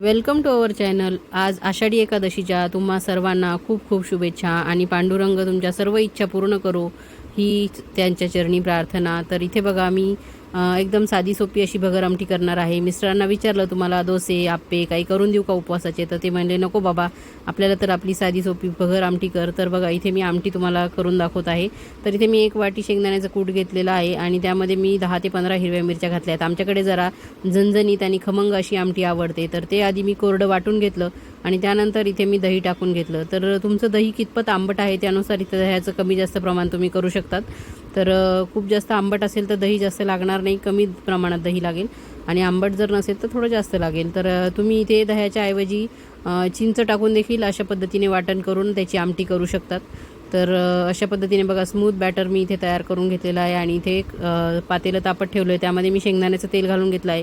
Welcome to our channel आज आषाढी एकादशीच्या तुम्हा सर्वांना खूप खूप शुभेच्छा आणि पांडुरंग तुमच्या सर्व इच्छा पूर्ण करो ही त्यांच्या चरणी प्रार्थना. तर इथे बघा मी एकदम साधी सोपी अशी भगर आमटी करणार आहे. मिस्टरांना विचारलं तुम्हाला डोसे आप्पे काही करून देऊ का उपवासाचे? तर ते म्हणले नको बाबा आपल्याला तर आपली साधी सोपी भगर आमटी कर. तर बघा इथे मी आमटी तुम्हाला करून दाखवत आहे. तर इथे मी एक वाटी शेंगदाण्याचं कूट घेतलेलं आहे आणि त्यामध्ये मी दहा ते पंधरा हिरव्या मिरच्या घातल्या आहेत. आमच्याकडे जरा झणझणीत आणि खमंग अशी आमटी आवडते. तर ते आधी मी कोरडं वाटून घेतलं आणि त्यानंतर इथे मी दही टाकून घेतलं. तर तुमचं दही कितपत आंबट आहे त्यानुसार इथं दह्याचं कमी जास्त प्रमाण तुम्ही करू शकतात. तर खूप जास्त आंबट असेल तर दही जास्त लागणार नाही कमी प्रमाणात दही लागेल. आणि आंबट जर नसेल तर थोडं जास्त लागेल. तर तुम्ही इथे दह्याच्या ऐवजी चिंच टाकून देखील अशा पद्धतीने वाटण करून त्याची आमटी करू शकतात. तर अशा पद्धतीने बघा स्मूथ बॅटर मी इथे तयार करून घेतलेला आहे आणि इथे एक पातेलं तापत ठेवलं आहे. त्यामध्ये मी शेंगदाण्याचं तेल घालून घेतलं आहे.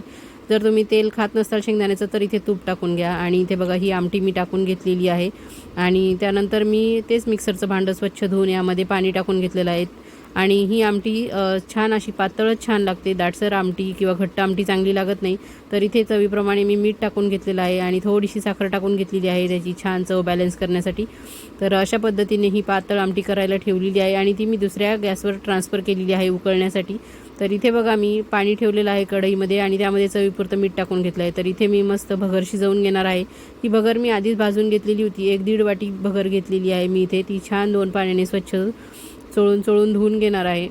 जर तुम्ही तेल खात नसाल शेंगदाण्याचं तर इथे तूप टाकून घ्या. आणि इथे बघा ही आमटी मी टाकून घेतलेली आहे. आणि त्यानंतर मी तेच मिक्सरचं भांडं स्वच्छ धुवून यामध्ये पाणी टाकून घेतलेलं आहे. आणि ही आमटी छान अशी पातळच छान लागते. दाटसर आमटी किंवा घट्ट आमटी चांगली लागत नाही. तर इथे चवीप्रमाणे मी मीठ टाकून घेतलेलं आहे आणि थोडीशी साखर टाकून घेतलेली आहे त्याची छान चव बॅलन्स करण्यासाठी. तर अशा पद्धतीने ही पातळ आमटी करायला ठेवलेली आहे आणि ती मी दुसऱ्या गॅसवर ट्रान्सफर केलेली आहे उकळण्यासाठी. तर इथे बघा मी पाणी ठेवलेलं आहे कढईमध्ये आणि त्यामध्ये चवीपुरतं मीठ टाकून घेतलं आहे. तर इथे मी मस्त भगर शिजवून घेणार आहे. ती भगर मी आधीच भाजून घेतलेली होती. एक दीड वाटी भगर घेतलेली आहे मी इथे. ती छान दोन पाण्याने स्वच्छ चोळून चोळून धुवून घेणार आहे.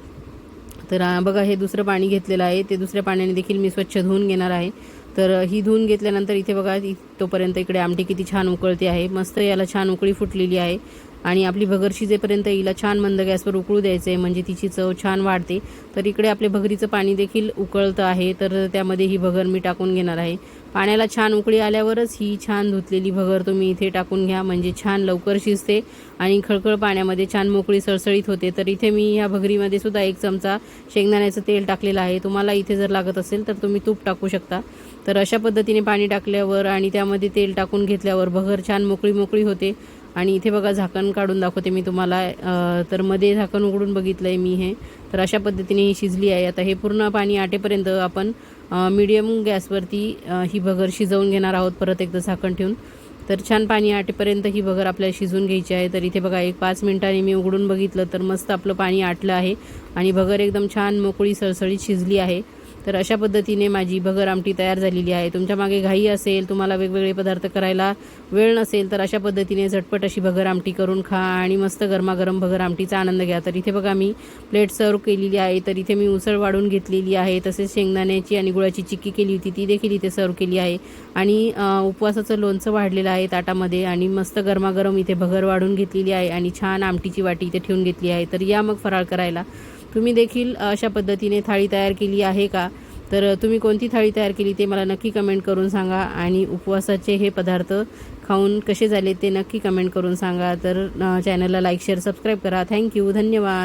तर बघा हे दुसरं पाणी घेतलेलं आहे. ते दुसऱ्या पाण्याने देखील मी स्वच्छ धुवून घेणार आहे. तर ही धुवून घेतल्यानंतर इथे बघा तोपर्यंत इकडे आमटी किती छान उकळते आहे. मस्त याला छान उकळी फुटलेली आहे. आणि आपली भगर शिजेपर्यंत हिला छान मंद गॅसवर उकळू द्यायचं आहे म्हणजे तिची चव छान वाढते. तर इकडे आपले भगरीचं पाणी देखील उकळतं आहे तर त्यामध्ये ही भगर मी टाकून घेणार आहे. पाण्याला छान उकळी आल्यावरच ही छान धुतलेली भगर तुम्ही इथे टाकून घ्या म्हणजे छान लवकर शिजते आणि खळखळ पाण्यामध्ये छान मोकळी सळसळीत होते. तर इथे मी ह्या भगरीमध्ये सुद्धा एक चमचा शेंगदाण्याचं तेल टाकलेलं आहे. तुम्हाला इथे जर लागत असेल तर तुम्ही तूप टाकू शकता. तर अशा पद्धतीने पाणी टाकल्यावर आणि त्यामध्ये तेल टाकून घेतल्यावर भगर छान मोकळी मोकळी होते. आणि इथे बघा झाकण काढून दाखवते मी तुम्हाला. तर मध्ये झाकण उघडून बघितलं आहे मी हे. तर अशा पद्धतीने ही शिजली आहे. आता हे पूर्ण पाणी आटेपर्यंत आपण मीडियम गॅसवरती ही भगर शिजवून घेणार आहोत परत एकदा झाकण ठेवून. तर छान पाणी आटेपर्यंत ही भगर आपल्याला शिजवून घ्यायची आहे. तर इथे बघा एक पाच मिनिटांनी मी उघडून बघितलं तर मस्त आपलं पाणी आटलं आहे. आणि भगर एकदम छान मोकळी सळसळीत शिजली आहे. तर अशा पद्धतीने माझी भगर आमटी तयार झालेली आहे. तुमच्या मागे घाई असेल तुम्हाला वेगवेगळे पदार्थ करायला वेळ नसेल तर अशा पद्धतीने झटपट अशी भगर आमटी करून खा आणि मस्त गरमागरम भगर आमटीचा आनंद घ्या. तर इथे बघा मी प्लेट सर्व केलेली आहे. तर इथे मी उसळ वाढून घेतलेली आहे तसेच शेंगदाण्याची आणि गुळाची चिक्की केली होती ती देखील इथे सर्व केली आहे. आणि उपवासाचं लोणचं वाढलेलं आहे ताटामध्ये आणि मस्त गरमागरम इथे भगर वाढून घेतलेली आहे आणि छान आमटीची वाटी इथे ठेवून घेतली आहे. तर या मग फराळ करायला. तुम्ही देखील अशा पद्धतीने थाळी तयार केली आहे का? तर तुम्ही कोणती थाळी तयार केली ते मला नक्की कमेंट करून सांगा आणि उपवासाचे हे पदार्थ खाऊन कसे झाले ते नक्की कमेंट करून सांगा. तर चॅनलला लाईक शेअर सबस्क्राईब करा. Thank you. धन्यवाद.